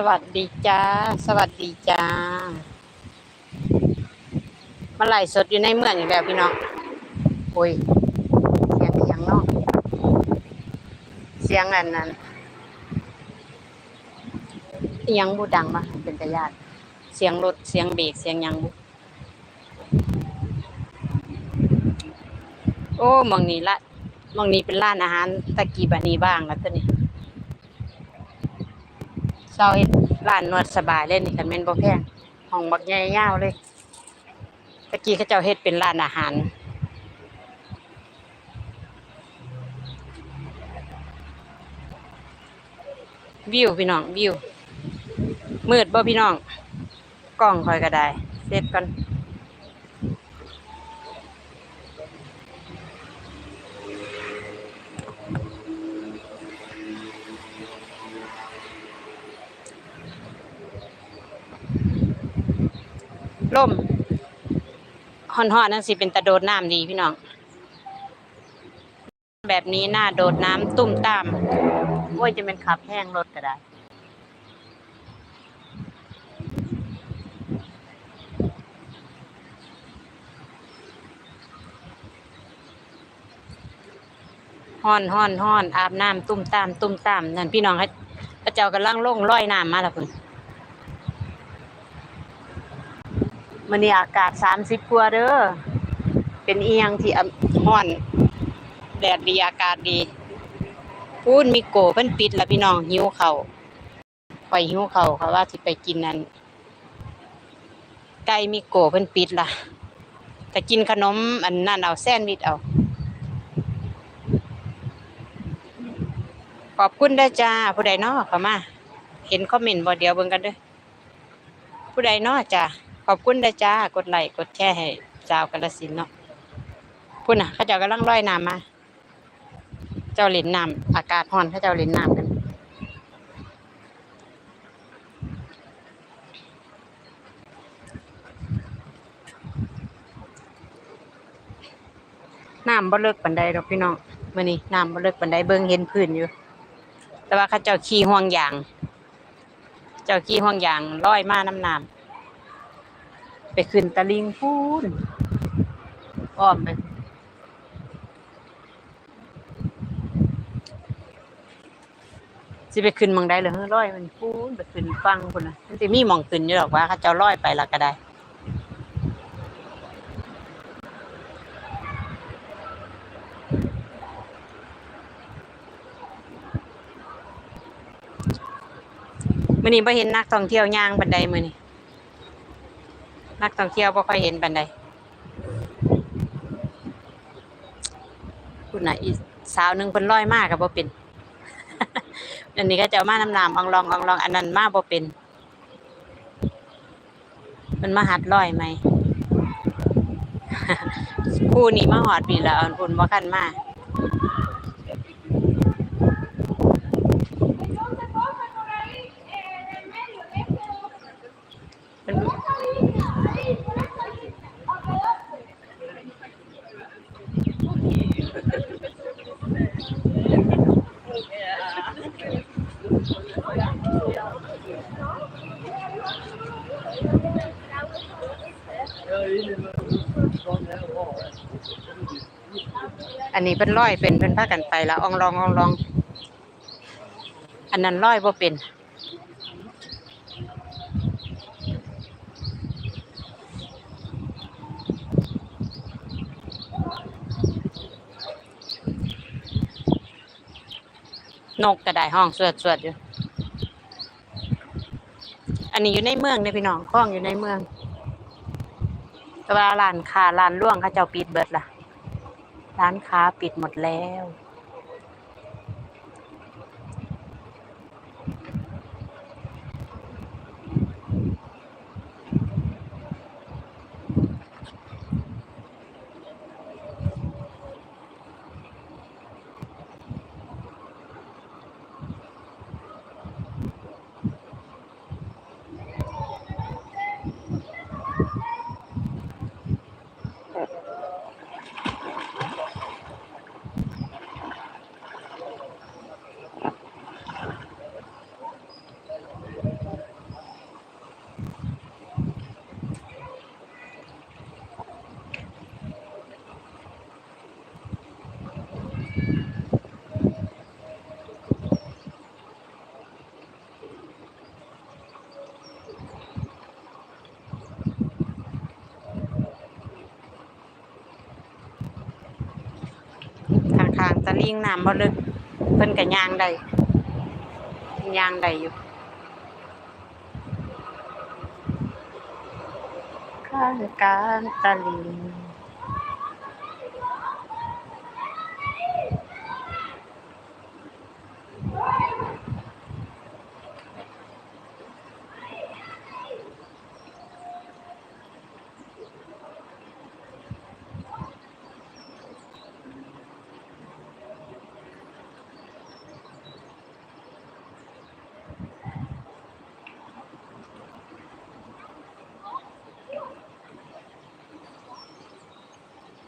สวัสดีจ้า สวัสดีจ้ามาไหลสดอยู่ในเมืองอีกแล้วพี่น้องโอ้ย เสียงอหย่างนอกเสียงอันนั้นอิหยังบูดังมาเป็นตะยานเสียงรถเสียงเบรกเสียงยังบุโอ้มองนี้ละมองนี้เป็นร้านอาหารตะกี้บันนีบ้างแล้วตัวนี้ เซาเฮ็ดร้านนวดสบายเลยนี่คันแม่นบ่แพงห้องบักใหญ่ยาวเลยตะกี้เขาเจ้าเฮ็ดเป็นร้านอาหารวิวพี่น้องวิวมืดบ่พี่น้องกล้องคอยก็ได้เสร็จก่อน ล่มห่อนๆนั่นสิเป็นตะโดดน้ำดีพี่น้อง แบบนี้หน่าโดดน้ำตุ้มตามโอ้ยจะเป็นขับแห้งรถก็ได้ฮ้อนฮ้อนฮ้อนอาบน้ำตุ้มตามตุ้มตามนั่นพี่น้องให้พระเจ้ากำลังลงร้อยน้ำมาแล้วคุณ มันนี่อากาศสามสิบกว่าเด้อ เป็นเอียงที่อ่อน แดดดีอากาศดี พูนมีโกเพิ่นปิดแล้วพี่น้องหิวเขาวไปหิวเขาวเขาว่าสิไปกินนั่นไก่มีโกเพิ่นปิดล่ะแต่กินขนมอันนั่นเอาแซนด์วิชเอา ขอบคุณเด้จ้า ผู้ใดนาะเข้ามา เห็นคอมเมนต์บ่เดียวเบิ่งกันเด้อผู้ใดนาะจ้า ขอบคุณเด้จ้ากดไลค์กดแชร์ให้ชากาฬสินเนาะพุ่นน่ะเขาเจ้ากำลังร้อยน้ำมา เจ้าเหลินน้ำอากาศร้อนเขาเจ้าเหลินน้ำกันน้ำบ่เลิกปันใดดอกพี่น้องมื้อนี้น้ำบ่เลิกปันใดเบิ่งเห็นพื้นอยู่ แต่ว่าเขาเจ้าขี่ห่วงยาง เจ้าขี่ห่วงยางลอยมาน้ำน้ำ ไปขึ้นตะลิงพูนอ้อมไปสิไปขึ้นมองได้เลยเฮ้ยลอยมันพูนไปขึ้นฟังพุ่นนะมันสิมีมองขึ้นอยู่ดอกว่าเขาจ้าลอยไปล้วก็ได้มื้อนี้บ่เห็นนักท่องเที่ยวย่างบันไดมือนี้ นักท่องเที่ยวบ่ค่อยเห็นบันไดคุณน่ะอีสาวหนึ่งเพิ่นลอยมาก็บ่เป็นอันนี้ก็จะมาน้ำน้ำอองลองอองลองอันนั้นมาบ่เป็นเพิ่นมาหัดลอยไหมผู้นี้มาหอดปีแล้วอันพุ่นบ่คันมา อันนี้เป็นร้อยเป็นเป็นผ้ากันไปล้วอองลองอองลอง อันนั้นร้อยบ่าเป็น นกกระไดห้องสวดสวดอยู่ อันนี้อยู่ในเมืองเนี่ยพี่น้องคล้องอยู่ในเมืองแต่ว่าร้านค้าร้านล่วงเขาเจ้าปิดเบิดล่ะ ร้านค้าปิดหมดแล้ว ยิงน้ำบ่ลึกเพิ่นก็ย่างได้ยางได้อยู่ข้างการตะลิง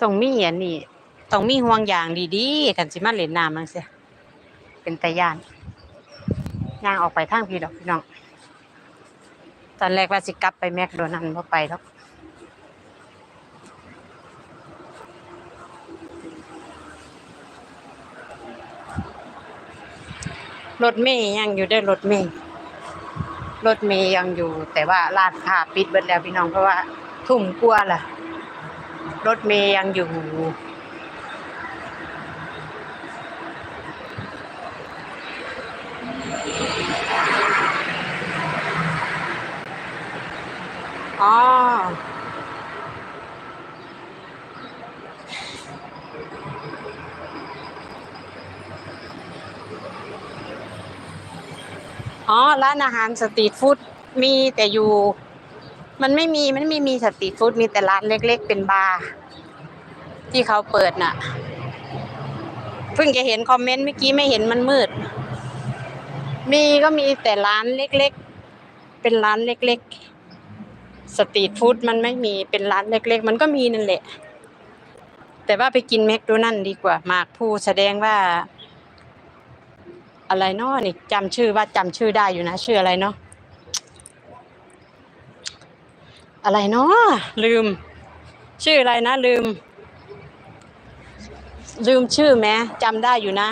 ต้องมีอันนี้ต้องมีห่วงยางดีๆกันสิมาเล่นน้ำมังเสียเป็นตาย่านยางออกไปทางพี่ดอกพี่น้อง ตอนแรกว่าสิกลับไปแมคโดนัลด์บ่ไปหรอกรถเมย์ยังอยู่ได้รถเมย์รถเมย์ยังอยู่ แต่ว่าร้านค้าปิดเบิดแล้วพี่น้องเพราะว่าทุ่มกลัวล่ะ รถเมย์ยังอยู่ อ๋ออ๋อร้านอาหารสตรีทฟู้ดมีแต่อยู่ มันไม่มีมันไม่มีสตรีทฟู้ดมีแต่ร้านเล็ก ๆ เป็นบาร์ที่เขาเปิดน่ะ เพิ่งจะเห็นคอมเมนต์เมื่อกี้ไม่เห็นมันมืด มีก็มีแต่ร้านเล็กๆ เป็นร้านเล็ก ๆ สตรีทฟู้ดมันไม่มีเป็นร้านเล็ก ๆ มันก็มีนั่นแหละ แต่ว่าไปกินแมคโดนัลด์ดีกว่า มากผู้แสดงว่า อะไรเนาะนี่จำชื่อว่าจำชื่อได้อยู่นะ ชื่ออะไรเนาะ อะไรเนาะลืม ชื่ออะไรนะ ลืม ลืมชื่อแม้จำได้อยู่นะ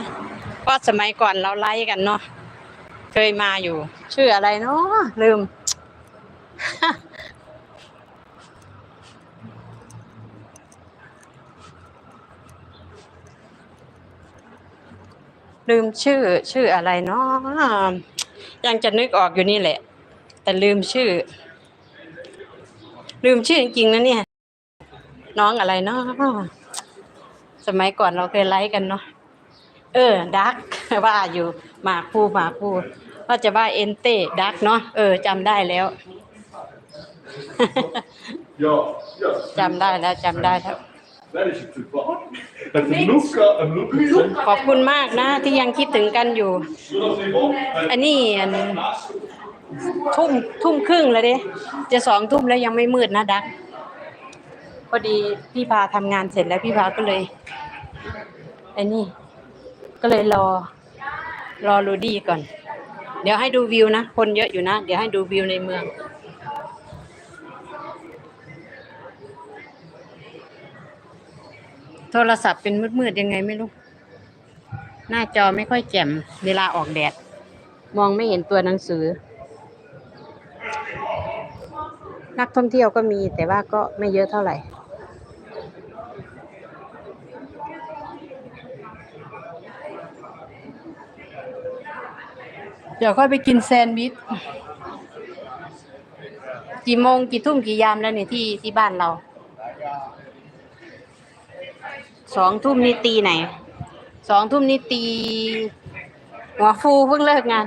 เพราะสมัยก่อนเราไล่กันเนาะเคยมาอยู่ ชื่ออะไรเนาะลืม ลืมชื่อ ชื่ออะไรเนาะยังจะนึกออกอยู่นี่แหละ แต่ลืมชื่อ ลืมชื่อจริงๆนะเนี่ย น้องอะไรเนาะสมัยก่อนเราเคยไลฟ์กันเนาะเออดักว่าอยู่หมากพูหมากพูว่าจะว่าเอนเต้ดักเนาะเออจำได้แล้ว Ja, ja. จำได้แล้วจำได้แล้ว Dat is het toeval. Het is een loeka, een loeka. ขอบคุณมากนะที่ยังคิดถึงกันอยู่ อันนี้อัน ทุ่มทุ่มครึ่งแล้วเด้จะสองทุ่มแล้วยังไม่มืดนะดัก พอดีพี่พาทำงานเสร็จแล้วพี่พาก็เลยไอ้นี่ ก็เลยรอ รอรูดี้ก่อน เดี๋ยวให้ดูวิวนะ คนเยอะอยู่นะ เดี๋ยวให้ดูวิวในเมืองโทรศัพท์เป็นมืดๆยังไงไม่รู้ หน้าจอไม่ค่อยแจ่มเวลาออกแดด มองไม่เห็นตัวหนังสือ นักท่องเที่ยวก็มีแต่ว่าก็ไม่เยอะเท่าไหร่เดี๋ยวค่อยไปกินแซนด์วิช กี่โมงกี่ทุ่มกี่ยามแล้วเนี่ยที่ที่บ้านเรา สองทุ่มนี่ตีไหน สองทุ่มนี่ตี หัวฟูเพิ่งเลิกงาน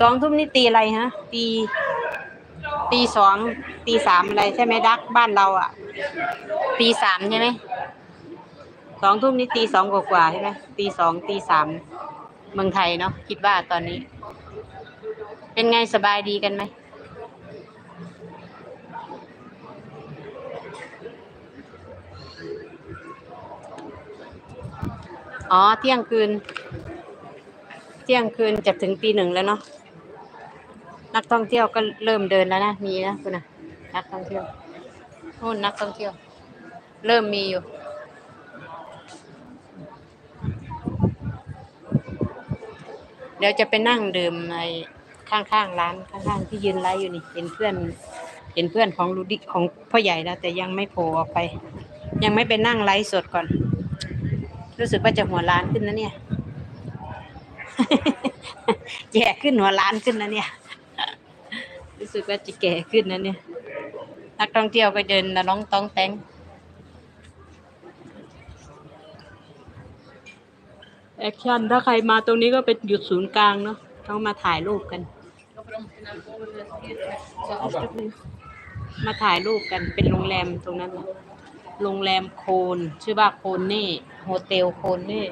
สองทุ่มนี่ตีอะไรฮะ ตี ตีสองตีสามอะไรใช่ไหมดักบ้านเราอะ ตีสามใช่ไหมสองทุ่มนี่ตีสองกว่าๆใช่ไหมตีสองตีสามเมืองไทยเนาะคิดว่าตอนนี้ เป็นไงสบายดีกันไหมอ๋อเที่ยงคืน เที่ยงคืนจะถึงตีหนึ่งแล้วเนาะ นักท่องเที่ยวก็เริ่มเดินแล้วนะ มีนะคุณนะนักท่องเที่ยวนู่นนักท่องเที่ยว เริ่มมีอยู่ เดี๋ยวจะไปนั่งดื่มในข้างๆร้านข้างๆที่ยืนไลฟ์อยู่นี่ เห็นเพื่อน เห็นเพื่อนของลูดิของพ่อใหญ่แล้ว แต่ยังไม่โผล่ออกไป ยังไม่ไปนั่งไลฟ์สดก่อน รู้สึกว่าจะหัวล้านขึ้นนะเนี่ยแก่ขึ้นหัวล้านขึ้นนะเนี่ย รู้สึกว่าจะแก่ขึ้นนะเนี่ย นักท่องเที่ยวก็เดินละน้องต้องแตงแอคชั่น ถ้าใครมาตรงนี้ก็เป็นหยุดศูนย์กลางเนาะเขามาถ่ายรูปกัน มาถ่ายรูปกันเป็นโรงแรมตรงนั้นนะโรงแรมโคนชื่อว่าโคนเน่โฮเทลโคนเน่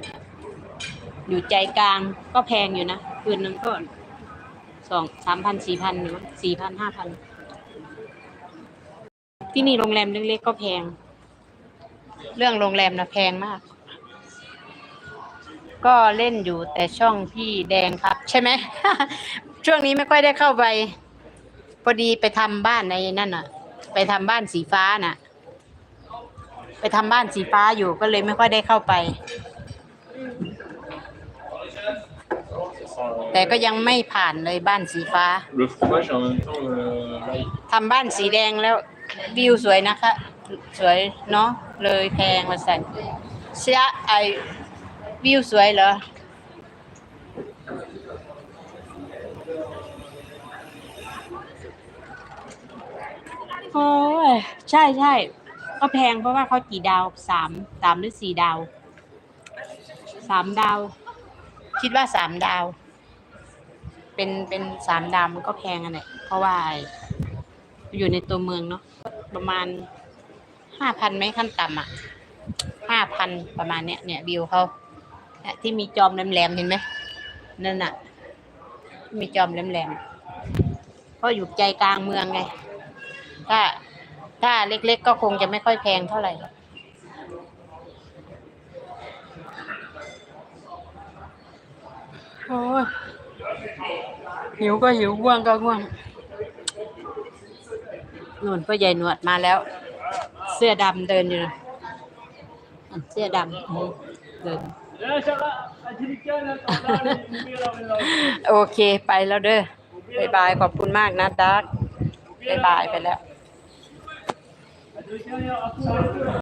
อยู่ใจกลางก็แพงอยู่นะ คืนนึงก็ สองสามพันสี่พันหรือสี่พันห้าพันที่นี่โรงแรมเล็กๆก็แพง เรื่องโรงแรมนะแพงมาก ก็เล่นอยู่แต่ช่องพี่แดงครับ ใช่ไหม ช่วงนี้ไม่ค่อยได้เข้าไปพอดีไปทำบ้านในนั่นน่ะ ไปทำบ้านสีฟ้าน่ะ ไปทำบ้านสีฟ้าอยู่ก็เลยไม่ค่อยได้เข้าไป แต่ก็ยังไม่ผ่านเลยบ้านสีฟ้า Le fromage en même temps, euh, l'ail. ทำบ้านสีแดงแล้ววิวสวยนะคะ สวยเนาะเลยแพงมาใส่เสียไอวิวสวยเหรอ โอ้ยใช่ใช่ก็แพงเพราะว่าเขากี่ดาวสามสามหรือสี่ดาวสามดาว คิดว่าสามดาว เป็นเป็นสามดาวมันก็แพงอันไหนเพราะว่าอยู่ในตัวเมืองเนาะประมาณห้าพันไหมขั้นต่ำอะห้าพันประมาณเนี้ยเนี่ยวิวเขาที่มีจอมแหลมๆเห็นไหมนั่นน่ะ มีจอมแหลมๆเพราะอยู่ใจกลางเมืองไง ถ้าถ้าเล็กๆก็คงจะไม่ค่อยแพงเท่าไหร่หรอกโอ้ย หิวก็หิวง่วงก็ง่วงนุ่นพ่อใหญ่หนวดมาแล้ว เสื้อดำเดินอยู่นะอะเสื้อดำอืมเดินโอเคไปแล้วเด้อบายบายขอบคุณมากนะดักบายบายไปแล้ว